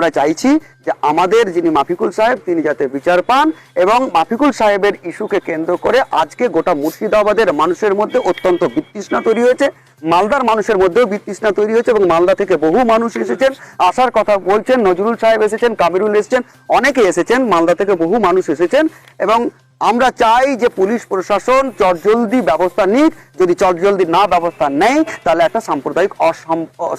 আমরা চাইছি যে আমাদের যিনি মাফিকুল সাহেব, তিনি যাতে বিচার পান এবং মাফিকুল সাহেবের ইস্যুকে কেন্দ্র করে আজকে গোটা মুর্শিদাবাদের মানুষের মধ্যে অত্যন্ত বিতৃষ্ণা তৈরি হয়েছে। মালদার মানুষের মধ্যেও বিতৃষ্ণা তৈরি হয়েছে এবং মালদা থেকে বহু মানুষ এসেছেন। আসার কথা বলছেন, নজরুল সাহেব এসেছেন, কামিরুল এসেছেন, অনেকে এসেছেন, মালদা থেকে বহু মানুষ এসেছেন এবং আমরা চাই যে পুলিশ প্রশাসন চটজলদি ব্যবস্থা নিক। যদি চটজলদি না ব্যবস্থা নেয়, তাহলে একটা সাম্প্রদায়িক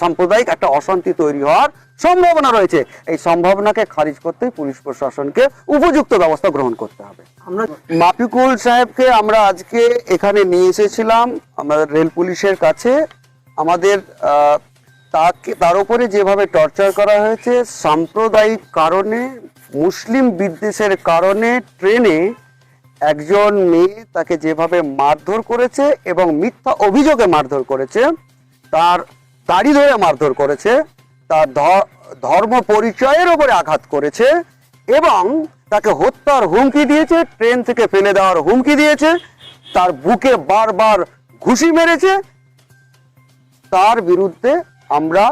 সাম্প্রদায়িক একটা অশান্তি তৈরি হওয়ার সম্ভাবনা রয়েছে। এই সম্ভাবনাকে খারিজ করতে পুলিশ প্রশাসনকে উপযুক্ত ব্যবস্থা গ্রহণ করতে হবে। আমরা মাফিকুল সাহেবকে আমরা আজকে এখানে নিয়ে এসেছিলাম। আমাদের রেল পুলিশের কাছে। আমাদের তাকে, তার উপরে যেভাবে টর্চার করা হয়েছে, সাম্প্রদায়িক কারণে, মুসলিম বিদ্বেষের কারণে, ট্রেনে একজন মেয়ে তাকে যেভাবে মারধর করেছে এবং মিথ্যা অভিযোগে মারধর করেছে, তার দাড়ি ধরে মারধর করেছে, তার ধর্ম পরিচয়ের ওপরে আঘাত করেছে এবং তাকে হত্যার হুমকি দিয়েছে, ট্রেন থেকে ফেলে দেওয়ার হুমকি দিয়েছে, তার বুকে বারবার ঘুষি মেরেছে। তার বিরুদ্ধে আমরা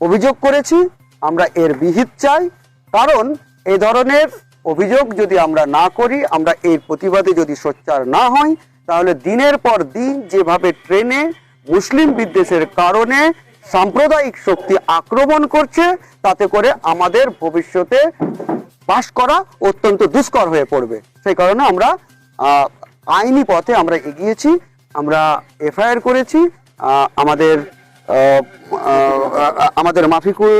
অভিযোগ করেছি, আমরা এর বিহিত চাই, কারণ এই ধরনের অভিযোগ যদি আমরা না করি, আমরা এর প্রতিবাদে যদি সোচ্চার না হই, তাহলে দিনের পর দিন যেভাবে ট্রেনে মুসলিম বিদ্বেষের কারণে সাম্প্রদায়িক শক্তি আক্রমণ করছে, তাতে করে আমাদের ভবিষ্যতে বাস করা অত্যন্ত দুষ্কর হয়ে পড়বে। সেই কারণে আমরা আইনি পথে আমরা এগিয়েছি, আমরা এফআইআর করেছি আমাদের আমাদের মাফিকুল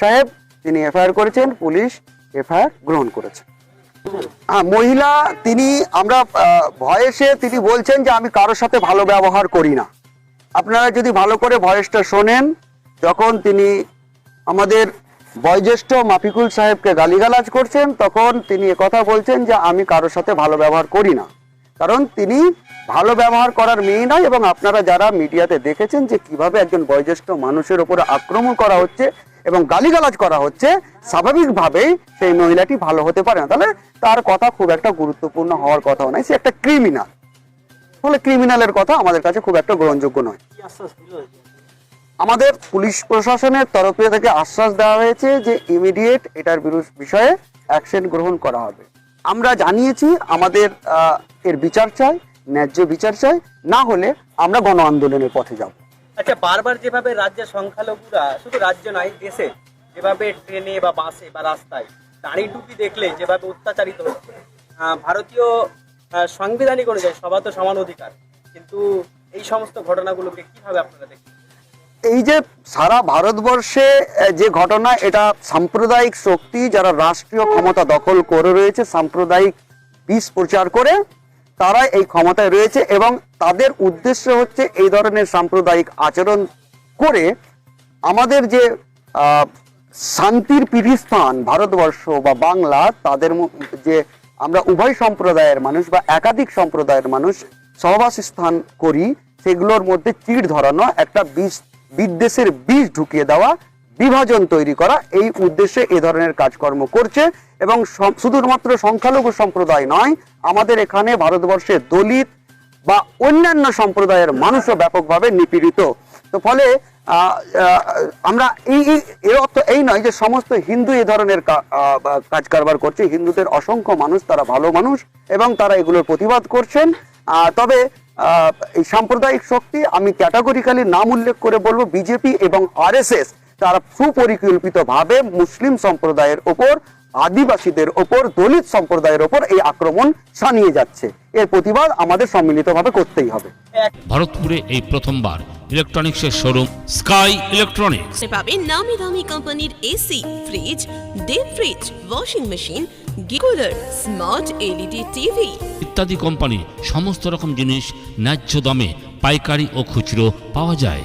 সাহেব, তিনি এফআইআর করেছেন, পুলিশ এফআইআর গ্রহণ করেছে। হ্যাঁ, মহিলা তিনি আমরা ভয়েসে তিনি বলছেন যে আমি কারোর সাথে ভালো ব্যবহার করি না। আপনারা যদি ভালো করে ভয়েসটা শোনেন যখন তিনি আমাদের বয়োজ্যেষ্ঠ মাফিকুল সাহেবকে গালিগালাজ করছেন তখন তিনি কথা বলছেন যে আমি কারোর সাথে ভালো ব্যবহার করি না। কারণ তিনি ভালো ব্যবহার করার মেয়ে নয় এবং আপনারা যারা মিডিয়াতে দেখেছেন যে কীভাবে একজন বয়োজ্যেষ্ঠ মানুষের উপরে আক্রমণ করা হচ্ছে এবং গালিগালাজ করা হচ্ছে স্বাভাবিকভাবেই সেই মহিলাটি ভালো হতে পারে না। তাহলে তার কথা খুব একটা গুরুত্বপূর্ণ হওয়ার কথাও নয় সে একটা ক্রিমিনাল ফলে ক্রিমিনালের কথা আমাদের কাছে খুব একটা গ্রহণযোগ্য নয়। আমাদের পুলিশ প্রশাসনের তরফে থেকে আশ্বাস দেওয়া হয়েছে যে ইমিডিয়েট এটার বিষয়ে অ্যাকশন গ্রহণ করা হবে। আমরা জানিয়েছি আমাদের আহ, এর বিচার চাই ন্যায্য বিচার চাই না হলে আমরা গণ আন্দোলনের পথে যাব। আচ্ছা বারবার যেভাবে রাজ্যের সংখ্যালঘুরা, শুধু রাজ্য নয়, দেশে যেভাবে ট্রেনে বা বাসে বা রাস্তায় দাঁড়িয়ে টুপি দেখলে যেভাবে অত্যাচারিত হচ্ছে ভারতীয় সাংবিধানিক অনুযায়ী সবার তো সমান অধিকার। কিন্তু এই সমস্ত ঘটনাগুলোকে কীভাবে আপনারা দেখছেন? এই যে সারা ভারতবর্ষে যে ঘটনা, এটা সাম্প্রদায়িক শক্তি যারা রাষ্ট্রীয় ক্ষমতা দখল করে রয়েছে, সাম্প্রদায়িক বিষ প্রচার করে তারা এই ক্ষমতায় রয়েছে এবং তাদের উদ্দেশ্য হচ্ছে এই ধরনের সাম্প্রদায়িক আচরণ করে আমাদের যে শান্তির পীঠস্থান ভারতবর্ষ বা বাংলা, তাদের যে আমরা উভয় সম্প্রদায়ের মানুষ বা একাধিক সম্প্রদায়ের মানুষ সহবাস স্থান করি, সেগুলোর মধ্যে চিড় ধরানো, একটা বিষ, বিদ্বেষের বীজ ঢুকিয়ে দেওয়া বিভাজন তৈরি করা, এই উদ্দেশ্যে এ ধরনের কাজকর্ম করছে এবং শুধুমাত্র সংখ্যালঘু সম্প্রদায় নয়, আমাদের এখানে ভারতবর্ষে দলিত বা অন্যান্য সম্প্রদায়ের মানুষও ব্যাপকভাবে নিপীড়িত। তো ফলে আমরা এই এর অর্থ এই নয় যে সমস্ত হিন্দু এ ধরনের কাজ কারবার করছে, হিন্দুদের অসংখ্য মানুষ, তারা ভালো মানুষ এবং তারা এগুলোর প্রতিবাদ করছেন। তবে এই সাম্প্রদায়িক শক্তি আমি ক্যাটাগরিক্যালি নাম উল্লেখ করে বলব, বিজেপি এবং আরএসএস তারা সুপরিকল্পিতভাবে মুসলিম সম্প্রদায়ের ওপর আদিবাসীদের ওপর দলিত সম্প্রদায়ের ওপর এই আক্রমণ সানিয়ে যাচ্ছে। এর প্রতিবাদ আমাদের সম্মিলিতভাবে করতেই হবে। ভারতপুরে এই প্রথমবার ইলেকট্রনিক্সের শোরুম স্কাই ইলেকট্রনিক্স পাবেন নামি দামি কোম্পানির AC fridge deep fridge washing machine গিকুলার smart LED TV ইত্যাদি কোম্পানি সমস্ত রকম জিনিস ন্যায্য দামে পাইকারি ও খুচরো পাওয়া যায়।